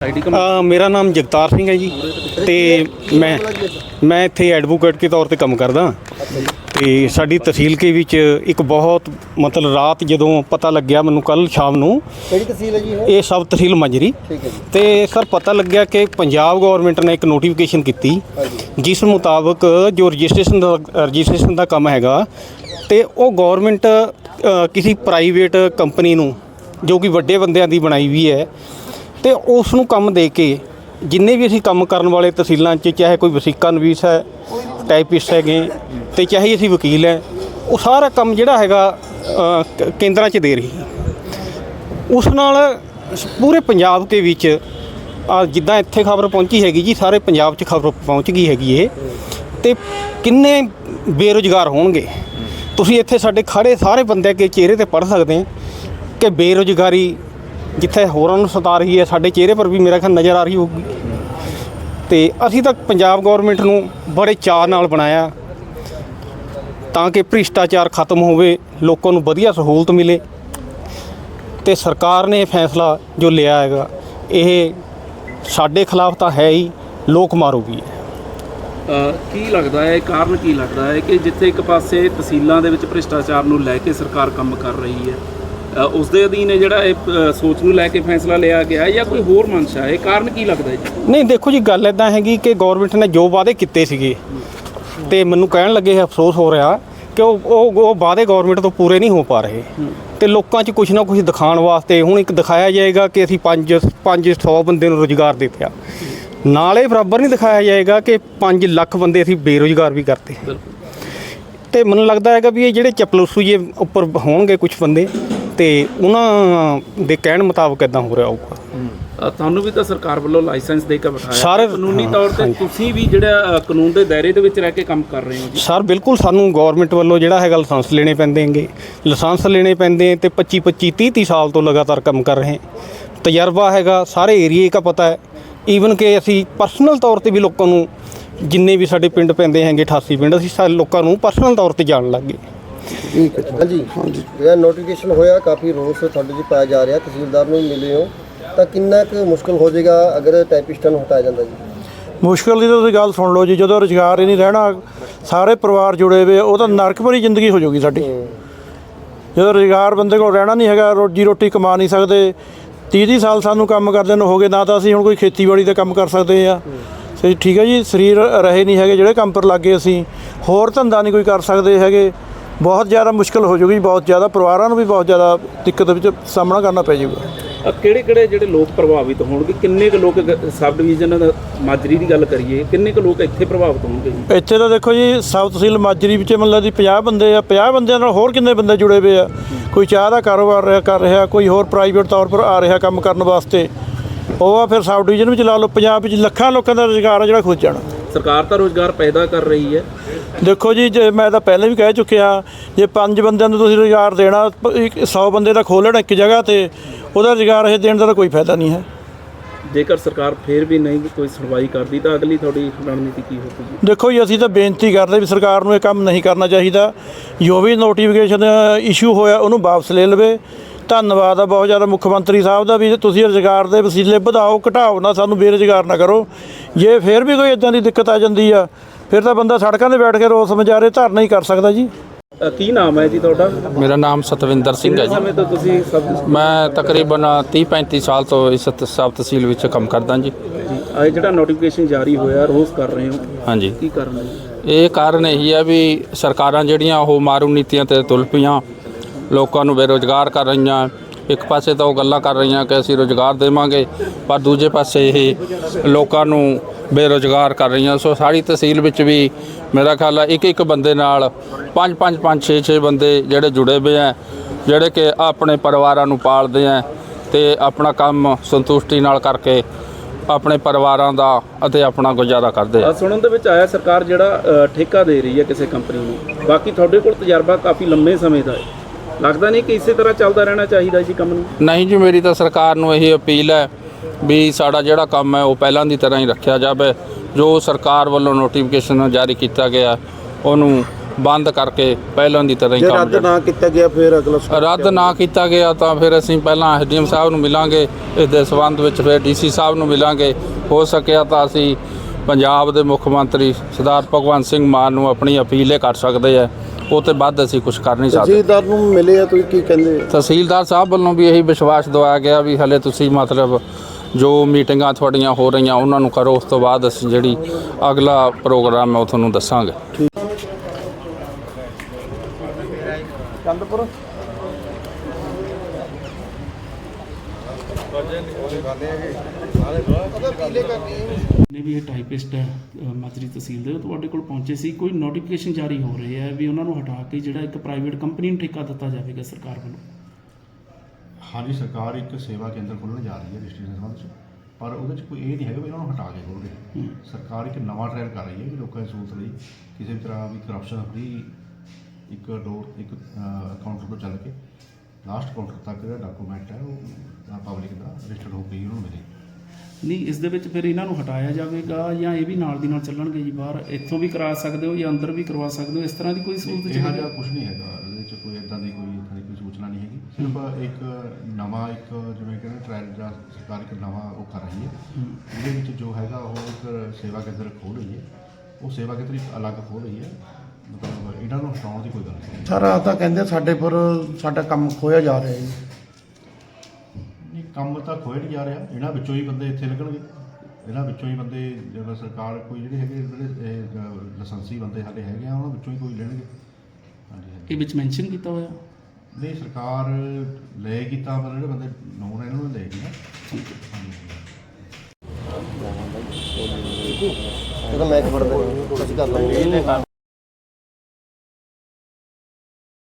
ਅ, ਮੇਰਾ ਨਾਮ ਜਗਤਾਰ ਸਿੰਘ ਹੈ ਜੀ ਤੇ ਮੈਂ ਮੈਂ ਇੱਥੇ ਐਡਵੋਕੇਟ ਦੇ ਤੌਰ ਤੇ ਕੰਮ ਕਰਦਾ। ਤੇ ਸਾਡੀ ਤਹਿਸੀਲ ਕੇ ਵਿੱਚ ਇੱਕ ਬਹੁਤ ਮਤਲਬ ਰਾਤ ਜਦੋਂ ਪਤਾ ਲੱਗਿਆ ਮੈਨੂੰ ਕੱਲ ਸ਼ਾਮ ਨੂੰ ਕਿਹੜੀ ਤਹਿਸੀਲ ਹੈ ਜੀ ਇਹ? ਇਹ ਸਬ ਤਹਿਸੀਲ ਮੰਜਰੀ। ਠੀਕ ਹੈ ਜੀ। ਤੇ ਸਰ ਪਤਾ ਲੱਗਿਆ ਕਿ ਪੰਜਾਬ ਗਵਰਨਮੈਂਟ ਨੇ ਇੱਕ ਨੋਟੀਫਿਕੇਸ਼ਨ ਕੀਤੀ ਜਿਸ ਮੁਤਾਬਕ ਜੋ ਰਜਿਸਟ੍ਰੇਸ਼ਨ ਦਾ ਰਜਿਸਟ੍ਰੇਸ਼ਨ ਦਾ ਕੰਮ ਹੈਗਾ ਤੇ ਉਹ ਗਵਰਨਮੈਂਟ ਕਿਸੇ ਪ੍ਰਾਈਵੇਟ ਕੰਪਨੀ ਨੂੰ ਜੋ ਕਿ ਵੱਡੇ ਬੰਦਿਆਂ ਦੀ ਬਣਾਈ ਵੀ ਹੈ ਤੇ ਉਸ ਨੂੰ ਕੰਮ ਦੇ ਕੇ ਜਿੰਨੇ ਵੀ ਅਸੀਂ ਕੰਮ ਕਰਨ ਵਾਲੇ ਤਹਿਸੀਲਾਂ 'ਚ, ਚਾਹੇ ਕੋਈ ਵਸੀਕਾ ਨਵੀਸ ਹੈ ਟਾਈਪਿਸਟ ਹੈਗੇ, ਤੇ ਚਾਹੇ ਅਸੀਂ ਵਕੀਲ ਹੈ, ਉਹ ਸਾਰਾ ਕੰਮ ਜਿਹੜਾ ਹੈਗਾ ਕੇਂਦਰਾਂ 'ਚ ਦੇ ਰਹੀ ਉਸ ਨਾਲ ਪੂਰੇ ਪੰਜਾਬ ਦੇ ਵਿੱਚ, ਆ ਜਿੱਦਾਂ ਇੱਥੇ ਖਬਰ ਪਹੁੰਚੀ ਹੈਗੀ ਜੀ, ਸਾਰੇ ਪੰਜਾਬ 'ਚ ਖਬਰ ਪਹੁੰਚ ਗਈ ਹੈਗੀ ਇਹ, ਤੇ ਕਿੰਨੇ ਬੇਰੁਜ਼ਗਾਰ ਹੋਣਗੇ? ਤੁਸੀਂ ਇੱਥੇ ਸਾਡੇ ਖੜੇ ਸਾਰੇ ਬੰਦੇ ਕੇ ਚਿਹਰੇ ਤੇ ਪੜ ਸਕਦੇ ਹੋ ਕਿ ਬੇਰੁਜ਼ਗਾਰੀ ਜਿੱਥੇ ਹੋਰਾਂ ਨੂੰ ਸਤਾ ਰਹੀ ਹੈ, ਸਾਡੇ ਚਿਹਰੇ ਪਰ ਵੀ ਮੇਰਾ ਖਿਆਲ ਨਜ਼ਰ ਆ ਰਹੀ ਹੋਊਗੀ। ਤੇ ਅਸੀਂ ਤਾਂ ਪੰਜਾਬ ਗਵਰਨਮੈਂਟ ਨੂੰ ਬੜੇ ਚਾਅ ਨਾਲ ਬਣਾਇਆ। ਤਾਂ ਕਿ ਭ੍ਰਿਸ਼ਟਾਚਾਰ ਖਤਮ ਹੋਵੇ, ਲੋਕਾਂ ਨੂੰ ਵਧੀਆ ਸਹੂਲਤ ਮਿਲੇ। ਤੇ ਸਰਕਾਰ ਨੇ ਇਹ ਫੈਸਲਾ ਜੋ ਲਿਆ ਹੈਗਾ, ਇਹ ਸਾਡੇ ਖਿਲਾਫ ਤਾਂ ਹੈ ਹੀ, ਲੋਕ ਮਾਰੂ ਵੀ ਹੈ। ਕੀ ਲੱਗਦਾ ਹੈ, ਕਾਰਨ ਕੀ ਲੱਗਦਾ ਹੈ ਕਿ ਜਿੱਥੇ ਇੱਕ ਪਾਸੇ ਤਹਿਸੀਲਾਂ ਦੇ ਵਿੱਚ ਭ੍ਰਿਸ਼ਟਾਚਾਰ ਨੂੰ ਲੈ ਕੇ ਸਰਕਾਰ ਕੰਮ ਕਰ ਰਹੀ ਹੈ ਉਸ ਦੇ ਅਧੀਨ ਇਹ ਜਿਹੜਾ ਇਹ ਸੋਚ ਨੂੰ ਲੈ ਕੇ ਫੈਸਲਾ ਲਿਆ ਗਿਆ ਹੈ ਜਾਂ ਕੋਈ ਹੋਰ ਮਨਸ਼ਾ ਹੈ ਕਾਰਨ ਕੀ ਲੱਗਦਾ ਜੀ? ਨਹੀਂ ਦੇਖੋ ਜੀ ਗੱਲ ਇਦਾਂ ਹੈਗੀ ਕਿ ਗਵਰਨਮੈਂਟ ਨੇ ਜੋ ਵਾਅਦੇ ਕੀਤੇ ਸੀਗੇ ਤੇ ਮੈਨੂੰ ਕਹਿਣ ਲੱਗੇ ਅਫਸੋਸ ਹੋ ਰਿਹਾ ਕਿ ਉਹ ਉਹ ਵਾਅਦੇ ਗਵਰਨਮੈਂਟ ਤੋਂ ਪੂਰੇ ਨਹੀਂ ਹੋ ਪਾ ਰਹੇ। ਤੇ ਲੋਕਾਂ 'ਚ ਕੁਝ ਨਾ ਕੁਝ ਦਿਖਾਉਣ ਵਾਸਤੇ ਹੁਣ ਇੱਕ ਦਿਖਾਇਆ ਜਾਏਗਾ ਕਿ ਅਸੀਂ 5 500 ਬੰਦੇ ਨੂੰ ਰੋਜ਼ਗਾਰ ਦਿੱਤਾ। ਨਾਲੇ ਬਰਾਬਰ ਨਹੀਂ ਦਿਖਾਇਆ ਜਾਏਗਾ ਕਿ 5 ਲੱਖ ਬੰਦੇ ਅਸੀਂ ਬੇਰੋਜ਼ਗਾਰ ਵੀ ਕਰਤੇ। ਤੇ ਮੈਨੂੰ ਲੱਗਦਾ ਹੈਗਾ ਵੀ ਇਹ ਜਿਹੜੇ ਚਪਲੂਸੂ ਜੇ ਉੱਪਰ ਹੋਣਗੇ ਕੁਝ ਬੰਦੇ ਤੇ ਉਹਨਾਂ ਦੇ ਕਹਿਣ ਮੁਤਾਬਕ ਇਦਾਂ ਹੋ ਰਿਹਾ ਹੋਊਗਾ। ਅ, ਤੁਹਾਨੂੰ ਵੀ ਤਾਂ ਸਰਕਾਰ ਵੱਲੋਂ ਲਾਇਸੈਂਸ ਦੇ ਕੇ ਬਿਠਾਇਆ ਸਾਰੇ- ਕਾਨੂੰਨੀ ਹਾਂ, ਤੌਰ ਤੇ ਹਾਂਜੀ। ਤੁਸੀਂ ਵੀ ਜਿਹੜਾ ਅ, ਕਾਨੂੰਨ ਦੇ ਦਾਇਰੇ ਦੇ ਵਿੱਚ ਰਹਿ ਕੇ ਕੰਮ ਕਰ ਰਹੇ ਹੋ ਜੀ? ਸਰ ਬਿਲਕੁਲ ਸਾਨੂੰ ਗਵਰਨਮੈਂਟ ਵੱਲੋਂ ਜਿਹੜਾ ਹੈਗਾ ਲਾਇਸੈਂਸ ਲੈਣੇ ਪੈਂਦੇ ਹੈਗੇ। ਲਾਇਸੈਂਸ ਲੈਣੇ ਪੈਂਦੇ ਤੇ 25 25 30 30 ਸਾਲ ਤੋਂ ਲਗਾਤਾਰ ਕੰਮ ਕਰ ਰਹੇ ਹਾਂ। ਤਜਰਬਾ ਹੈਗਾ ਸਾਰੇ ਏਰੀਏ ਦਾ ਪਤਾ ਹੈ। ਈਵਨ ਕਿ ਅਸੀਂ ਪਰਸਨਲ ਤੌਰ ਤੇ ਵੀ ਲੋਕਾਂ ਨੂੰ ਜਿੰਨੇ ਵੀ ਸਾਡੇ ਪਿੰਡ ਪੈਂਦੇ ਹੈਗੇ 88 ਪਿੰਡ ਅਸੀਂ ਸਾਰੇ ਲੋਕਾਂ ਨੂੰ ਪਰਸਨਲ ਤੌਰ ਤੇ ਜਾਣ ਲੱਗ ਗਏ। ਠੀਕ ਹੈ ਹਾਂਜੀ। ਹਾਂਜੀ। ਜਿਹੜਾ ਨੋਟੀਫਿਕੇਸ਼ਨ ਹੋਇਆ ਕਾਫੀ ਰੋਸ ਤੁਹਾਡੇ ਜੀ ਪਾਇਆ ਜਾ ਰਿਹਾ ਤਹਿਸੀਲਦਾਰ ਨੂੰ ਮਿਲੇ ਹੋ। ਤਾਂ ਕਿੰਨਾ ਕੁ ਮੁਸ਼ਕਲ ਹੋ ਜਾਏਗਾ ਅਗਰ ਟਾਈਪਿਸਟਾਂ ਨੂੰ ਹਟਾਇਆ ਜਾਂਦਾ ਜੀ? ਮੁਸ਼ਕਲ ਦੀ ਤਾਂ ਤੁਸੀਂ ਗੱਲ ਸੁਣ ਲਓ ਜੀ ਜਦੋਂ ਰੁਜ਼ਗਾਰ ਹੀ ਨਹੀਂ ਰਹਿਣਾ ਸਾਰੇ ਪਰਿਵਾਰ ਜੁੜੇ ਹੋਏ ਉਹ ਤਾਂ ਨਰਕ ਭਰੀ ਜ਼ਿੰਦਗੀ ਹੋ ਜਾਊਗੀ ਸਾਡੀ। ਜਦੋਂ ਰੁਜ਼ਗਾਰ ਬੰਦੇ ਕੋਲ ਰਹਿਣਾ ਨਹੀਂ ਹੈਗਾ ਰੋਜੀ ਰੋਟੀ ਕਮਾ ਨਹੀਂ ਸਕਦੇ 30 30 ਸਾਲ ਸਾਨੂੰ ਕੰਮ ਕਰਦੇ ਨੂੰ ਹੋ ਗਏ ਨਾ ਤਾਂ ਅਸੀਂ ਹੁਣ ਕੋਈ ਖੇਤੀਬਾੜੀ ਦਾ ਕੰਮ ਕਰ ਸਕਦੇ ਆ ਸਹੀ ਠੀਕ ਹੈ ਜੀ ਸਰੀਰ ਰਹੇ ਨਹੀਂ ਹੈਗੇ ਜਿਹੜੇ ਕੰਮ ਪਰ ਲੱਗੇ ਅਸੀਂ ਹੋਰ ਧੰਦਾ ਨਹੀਂ ਕੋਈ ਕਰ ਸਕਦੇ ਹੈਗੇ। ਬਹੁਤ ਜ਼ਿਆਦਾ ਮੁਸ਼ਕਲ ਹੋ ਜਾਊਗੀ ਬਹੁਤ ਜ਼ਿਆਦਾ ਪਰਿਵਾਰਾਂ ਨੂੰ ਵੀ ਬਹੁਤ ਜ਼ਿਆਦਾ ਦਿੱਕਤ ਵਿੱਚ ਸਾਹਮਣਾ ਕਰਨਾ ਪੈ ਜਾਊਗਾ ਕਿਹੜੇ ਕਿਹੜੇ ਜਿਹੜੇ ਲੋਕ ਪ੍ਰਭਾਵਿਤ ਹੋਣਗੇ? ਕਿੰਨੇ ਕੁ ਲੋਕ ਸਬ ਡਿਵੀਜ਼ਨ ਦਾ ਮਾਜਰੀ ਦੀ ਗੱਲ ਕਰੀਏ ਕਿੰਨੇ ਕੁ ਲੋਕ ਇੱਥੇ ਪ੍ਰਭਾਵਿਤ ਹੋਣਗੇ ਜੀ? ਇੱਥੇ ਤਾਂ ਦੇਖੋ ਜੀ ਸਬ ਤਹਿਸੀਲ ਮਾਜਰੀ ਵਿੱਚ ਮਤਲਬ ਦੀ 50 ਬੰਦੇ ਆ 50 ਬੰਦਿਆਂ ਨਾਲ ਹੋਰ ਕਿੰਨੇ ਬੰਦੇ ਜੁੜੇ ਹੋਏ ਆ? ਕੋਈ ਚਾਹ ਦਾ ਕਾਰੋਬਾਰ ਰਿਹਾ ਕਰ ਰਿਹਾ ਕੋਈ ਹੋਰ ਪ੍ਰਾਈਵੇਟ ਤੌਰ ਪਰ ਆ ਰਿਹਾ ਕੰਮ ਕਰਨ ਵਾਸਤੇ। ਉਹ ਆ ਫਿਰ ਸਬ ਡਿਵੀਜ਼ਨ ਵਿੱਚ ਲਾ ਲਓ ਪੰਜਾਬ ਵਿੱਚ ਲੱਖਾਂ ਲੋਕਾਂ ਦਾ ਰੁਜ਼ਗਾਰ ਆ ਜਿਹੜਾ ਖੁੱਜ ਜਾਣਾ। ਸਰਕਾਰ ਤਾਂ ਰੋਜ਼ਗਾਰ ਪੈਦਾ ਕਰ ਰਹੀ ਹੈ। ਦੇਖੋ ਜੀ ਜੇ ਮੈਂ ਤਾਂ ਪਹਿਲਾਂ ਵੀ ਕਹਿ ਚੁੱਕਿਆ ਜੇ ਪੰਜ ਬੰਦਿਆਂ ਨੂੰ ਤੁਸੀਂ ਰੁਜ਼ਗਾਰ ਦੇਣਾ 100 ਬੰਦੇ ਦਾ ਖੋਲ੍ਹਣਾ ਇੱਕ ਜਗ੍ਹਾ ਤੇ ਉਹਦਾ ਰੁਜ਼ਗਾਰ ਇਹ ਦੇਣ ਦਾ ਤਾਂ ਕੋਈ ਫਾਇਦਾ ਨਹੀਂ ਹੈ। ਜੇਕਰ ਸਰਕਾਰ ਫੇਰ ਵੀ ਨਹੀਂ ਕੋਈ ਸੁਣਵਾਈ ਕਰਦੀ ਤਾਂ ਅਗਲੀ ਤੁਹਾਡੀ ਰਣਨੀਤੀ ਕੀ ਹੋਵੇਗੀ ਦੇਖੋ ਜੀ ਅਸੀਂ ਤਾਂ ਬੇਨਤੀ ਕਰਦੇ ਵੀ ਸਰਕਾਰ ਨੂੰ ਇਹ ਕੰਮ ਨਹੀਂ ਕਰਨਾ ਚਾਹੀਦਾ। ਜੋ ਵੀ ਨੋਟੀਫਿਕੇਸ਼ਨ ਇਸ਼ੂ ਹੋਇਆ ਉਹਨੂੰ ਵਾਪਸ ਲੈ ਲਵੇ। ਧੰਨਵਾਦ ਆ ਬਹੁਤ ਜ਼ਿਆਦਾ ਮੁੱਖ ਮੰਤਰੀ ਸਾਹਿਬ ਦਾ ਵੀ ਤੁਸੀਂ ਰੁਜ਼ਗਾਰ ਦੇ ਵਸੀਲੇ ਵਧਾਓ ਘਟਾਓ ਨਾ ਸਾਨੂੰ ਬੇਰੁਜ਼ਗਾਰ ਨਾ ਕਰੋ। ਜੇ ਫੇਰ ਵੀ ਕੋਈ ਇਦਾਂ ਦੀ ਦਿੱਕਤ ਆ ਜਾਂਦੀ ਆ ਫਿਰ ਤਾਂ ਬੰਦਾ ਸੜਕਾਂ 'ਤੇ ਬੈਠ ਕੇ ਰੋਸ ਮੁਜ਼ਾਹਰੇ ਧਰਨਾ ਹੀ ਕਰ ਸਕਦਾ ਜੀ। ਅ, ਕੀ ਨਾਮ ਹੈ ਜੀ ਤੁਹਾਡਾ? ਮੇਰਾ ਨਾਮ ਸਤਵਿੰਦਰ ਸਿੰਘ ਹੈ ਜੀ। ਸਮੇਂ ਤੋਂ ਤੁਸੀਂ ਸਬ ਮੈਂ ਤਕਰੀਬਨ 30 35 ਸਾਲ ਤੋਂ ਇਸ ਤ- ਸਬ ਤਹਿਸੀਲ ਵਿੱਚ ਕੰਮ ਕਰਦਾ ਜੀ। ਇਹ ਜਿਹੜਾ ਨੋਟੀਫਿਕੇਸ਼ਨ ਜਾਰੀ ਹੋਇਆ ਰੋਜ਼ ਕਰ ਰਹੇ ਹੋ। ਹਾਂਜੀ। ਕੀ ਕਾਰਨ ਹੈ ਜੀ? ਇਹ ਕਾਰਨ ਇਹੀ ਹੈ ਵੀ ਸਰਕਾਰਾਂ ਜਿਹੜੀਆਂ ਉਹ ਮਾਰੂ ਨੀਤੀਆਂ ਤੇ ਤੁਲ ਪਈਆਂ। ਲੋਕਾਂ ਨੂੰ ਬੇਰੋਜ਼ਗਾਰ ਕਰ ਰਹੀਆਂ। ਇੱਕ ਪਾਸੇ ਤਾਂ ਉਹ ਗੱਲਾਂ ਕਰ ਰਹੀਆਂ ਕਿ ਅਸੀਂ ਰੋਜ਼ਗਾਰ ਦੇਵਾਂਗੇ, ਪਰ ਦੂਜੇ ਪਾਸੇ ਇਹ ਲੋਕਾਂ ਨੂੰ ਬੇਰੋਜ਼ਗਾਰ ਕਰ ਰਹੀਆਂ। ਸੋ ਸਾਰੀ ਤਹਿਸੀਲ ਵਿੱਚ ਵੀ ਮੇਰਾ ਖਿਆਲ ਹੈ ਇੱਕ ਇੱਕ ਬੰਦੇ ਨਾਲ ਪੰਜ ਪੰਜ ਪੰਜ 6 6 ਬੰਦੇ ਜਿਹੜੇ ਜੁੜੇ ਹੋਏ ਆ, ਜਿਹੜੇ ਕਿ ਆਪਣੇ ਪਰਿਵਾਰਾਂ ਨੂੰ ਪਾਲਦੇ ਆ ਤੇ ਆਪਣਾ ਕੰਮ ਸੰਤੁਸ਼ਟੀ ਨਾਲ ਕਰਕੇ ਆਪਣੇ ਪਰਿਵਾਰਾਂ ਦਾ ਅਤੇ ਆਪਣਾ ਗੁਜ਼ਾਰਾ ਕਰਦੇ ਆ। ਸੁਣਨ ਦੇ ਵਿੱਚ ਆਇਆ ਸਰਕਾਰ ਜਿਹੜਾ ਠੇਕਾ ਦੇ ਰਹੀ ਹੈ ਕਿਸੇ ਕੰਪਨੀ ਨੂੰ। ਬਾਕੀ ਤੁਹਾਡੇ ਕੋਲ ਤਜਰਬਾ ਕਾਫੀ ਲੰਮੇ ਸਮੇਂ ਦਾ ਹੈ। ਲੱਗਦਾ ਨਹੀਂ ਕਿ ਇਸੇ ਤਰ੍ਹਾਂ ਚੱਲਦਾ ਰਹਿਣਾ ਚਾਹੀਦਾ ਜੀ ਕੰਮ ਨੂੰ? ਨਹੀਂ ਜੀ ਮੇਰੀ ਤਾਂ ਸਰਕਾਰ ਨੂੰ ਇਹੀ ਅਪੀਲ ਹੈ ਵੀ ਸਾਡਾ ਜਿਹੜਾ ਕੰਮ ਹੈ ਉਹ ਪਹਿਲਾਂ ਦੀ ਤਰ੍ਹਾਂ ਹੀ ਰੱਖਿਆ ਜਾਵੇ। ਜੋ ਸਰਕਾਰ ਵੱਲੋਂ ਨੋਟੀਫਿਕੇਸ਼ਨ ਜਾਰੀ ਕੀਤਾ ਗਿਆ ਉਹਨੂੰ ਬੰਦ ਕਰਕੇ ਪਹਿਲਾਂ ਦੀ ਤਰ੍ਹਾਂ ਹੀ ਜੇ ਕੰਮ ਰੱਦ ਨਾ ਕੀਤਾ ਗਿਆ ਫਿਰ ਅਗਲਾ ਰੱਦ ਨਾ ਕੀਤਾ ਗਿਆ ਤਾਂ ਫਿਰ ਅਸੀਂ ਪਹਿਲਾਂ ਐਸਡੀਐਮ ਸਾਹਿਬ ਨੂੰ ਮਿਲਾਂਗੇ ਇਸ ਦੇ ਸਬੰਧ ਵਿੱਚ ਫਿਰ ਡੀਸੀ ਸਾਹਿਬ ਨੂੰ ਮਿਲਾਂਗੇ। ਹੋ ਸਕਿਆ ਤਾਂ ਅਸੀਂ ਪੰਜਾਬ ਦੇ ਮੁੱਖ ਮੰਤਰੀ ਸਰਦਾਰ ਭਗਵੰਤ ਸਿੰਘ ਮਾਨ ਨੂੰ ਆਪਣੀ ਅਪੀਲ ਇਹ ਕਰ ਸਕਦੇ ਆ ਉਹ ਤੇ ਵੱਧ ਅਸੀਂ ਕੁਝ ਕਰ ਨਹੀਂ ਸਕਦੇ। ਤਹਿਸੀਲਦਾਰ ਨੂੰ ਮਿਲੇ ਆ ਤੁਸੀਂ ਕੀ ਕਹਿੰਦੇ ਤਹਿਸੀਲਦਾਰ ਸਾਹਿਬ ਵੱਲੋਂ ਵੀ ਇਹੀ ਵਿਸ਼ਵਾਸ ਦਵਾਇਆ ਗਿਆ ਵੀ ਹਲੇ ਤੁਸੀਂ ਮਤਲਬ ਜੋ ਮੀਟਿੰਗਾਂ ਤੁਹਾਡੀਆਂ ਹੋ ਰਹੀਆਂ ਉਹਨਾਂ ਨੂੰ ਕਰੋ ਉਸ ਤੋਂ ਬਾਅਦ ਅਸੀਂ ਜਿਹੜੀ ਅਗਲਾ ਪ੍ਰੋਗਰਾਮ ਹੈ ਉਹ ਤੁਹਾਨੂੰ ਦੱਸਾਂਗੇ। ਨੇ ਵੀ ਇਹ ਟਾਈਪਿਸਟ ਮਾਜਰੀ ਤਹਿਸੀਲ ਦੇ ਤੁਹਾਡੇ ਕੋਲ ਪਹੁੰਚੇ ਸੀ ਕੋਈ ਨੋਟੀਫਿਕੇਸ਼ਨ ਜਾਰੀ ਹੋ ਰਹੀ ਹੈ ਵੀ ਉਹਨਾਂ ਨੂੰ ਹਟਾ ਕੇ ਜਿਹੜਾ ਇੱਕ ਪ੍ਰਾਈਵੇਟ ਕੰਪਨੀ ਨੂੰ ਠੇਕਾ ਦਿੱਤਾ ਜਾਵੇਗਾ ਸਰਕਾਰ ਵੱਲੋਂ? ਹਾਂਜੀ ਸਰਕਾਰ ਇੱਕ ਸੇਵਾ ਕੇਂਦਰ ਖੋਲ੍ਹਣ ਜਾ ਰਹੀ ਹੈ ਡਿਸਟ੍ਰਿਕਟ ਸੰਬੰਧ 'ਚ ਪਰ ਉਹਦੇ 'ਚ ਕੋਈ ਇਹ ਨਹੀਂ ਹੈਗਾ ਵੀ ਇਹਨਾਂ ਨੂੰ ਹਟਾ ਕੇ ਖੋਲ੍ਹ ਰਹੇ ਸਰਕਾਰ ਇੱਕ ਨਵਾਂ ਟ੍ਰਾਇਲ ਕਰ ਰਹੀ ਹੈ ਵੀ ਲੋਕਾਂ ਦੀ ਸਹੂਲਤ ਲਈ ਕਿਸੇ ਵੀ ਤਰ੍ਹਾਂ ਵੀ ਕਰਪਸ਼ਨ ਫਰੀ ਇੱਕ ਡੋਰ ਇੱਕ ਕਾਊਂਟਰ ਤੋਂ ਚੱਲ ਕੇ। ਲਾਸਟ ਕਾਊਂਟਰ ਤੱਕ ਜਿਹੜਾ ਡਾਕੂਮੈਂਟ ਹੈ ਉਹ ਪਬਲਿਕ ਦਾ ਰਜਿਸਟਰਡ ਹੋ ਕੇ ਹੀ ਉਹਨੂੰ ਮਿਲੇ। ਨਹੀਂ ਇਸ ਦੇ ਵਿੱਚ ਫਿਰ ਇਹਨਾਂ ਨੂੰ ਹਟਾਇਆ ਜਾਵੇਗਾ ਜਾਂ ਇਹ ਵੀ ਨਾਲ ਦੀ ਨਾਲ ਚੱਲਣਗੇ ਜੀ ਬਾਹਰ? ਇੱਥੋਂ ਵੀ ਕਰਾ ਸਕਦੇ ਹੋ ਜਾਂ ਅੰਦਰ ਵੀ ਕਰਵਾ ਸਕਦੇ ਹੋ? ਇਸ ਤਰ੍ਹਾਂ ਦੀ ਕੋਈ ਸਹੂਲਤ ਇਹੋ ਜਿਹਾ ਕੁਝ ਨਹੀਂ ਹੈਗਾ। ਇਹਦੇ 'ਚ ਕੋਈ ਇਦਾਂ ਦੀ ਕੋਈ ਇੱਦਾਂ ਦੀ ਕੋਈ ਸੂਚਨਾ ਨਹੀਂ ਹੈਗੀ। ਸਿਰਫ ਇੱਕ ਨਵਾਂ ਇੱਕ ਜਿਵੇਂ ਕਹਿੰਦੇ ਟ੍ਰਾਇਲ ਜਾਂ ਸਰਕਾਰ ਇੱਕ ਨਵਾਂ ਉਹ ਕਰ ਰਹੀ ਹੈ। ਉਹਦੇ ਵਿੱਚ ਜੋ ਹੈਗਾ ਉਹ ਇੱਕ ਸੇਵਾ ਕੇਂਦਰ ਖੋਲ ਰਹੀ ਹੈ। ਉਹ ਸੇਵਾ ਕੇਂਦਰ ਇੱਕ ਅਲੱਗ ਖੋਲ ਰਹੀ ਹੈ। ਮਤਲਬ ਇਹਨਾਂ ਨੂੰ ਹਟਾਉਣ ਦੀ ਕੋਈ ਗੱਲ ਨਹੀਂ। ਸਾਰਾ ਤਾਂ ਕਹਿੰਦੇ ਸਾਡੇ ਪਰ ਸਾਡਾ ਕੰਮ ਖੋਇਆ ਜਾ ਰਿਹਾ ਜੀ। ਨਹੀਂ ਕੰਮ ਤਾਂ ਖੋਏ ਨਹੀਂ ਜਾ ਰਿਹਾ। ਇਹਨਾਂ ਵਿੱਚੋਂ ਹੀ ਬੰਦੇ ਇੱਥੇ ਲੱਗਣਗੇ। ਇਹਨਾਂ ਵਿੱਚੋਂ ਹੀ ਬੰਦੇ ਜਦੋਂ ਸਰਕਾਰ ਕੋਈ ਜਿਹੜੇ ਹੈਗੇ ਜਿਹੜੇ ਇਹ, ਅਹ, ਲਾਇਸੈਂਸੀ ਬੰਦੇ ਸਾਡੇ ਹੈਗੇ ਆ ਉਹਨਾਂ ਵਿੱਚੋਂ ਹੀ ਕੋਈ ਲੈਣਗੇ। ਹਾਂਜੀ ਹਾਂਜੀ। ਇਹ ਵਿੱਚ ਮੈਂਸ਼ਨ ਕੀਤਾ ਹੋਇਆ? ਨਹੀਂ ਸਰਕਾਰ ਲਏਗੀ ਤਾਂ ਪਰ ਜਿਹੜੇ ਬੰਦੇ ਨੌਨ ਇਹਨਾਂ ਨੂੰ ਲਏਗੀ ਨਾ ਹਾਂਜੀ ਜਦੋਂ ਮੈਂ ਖਬਰ ਦੇ ਅਸੀਂ ਕਰ ਲਾਂਗੇ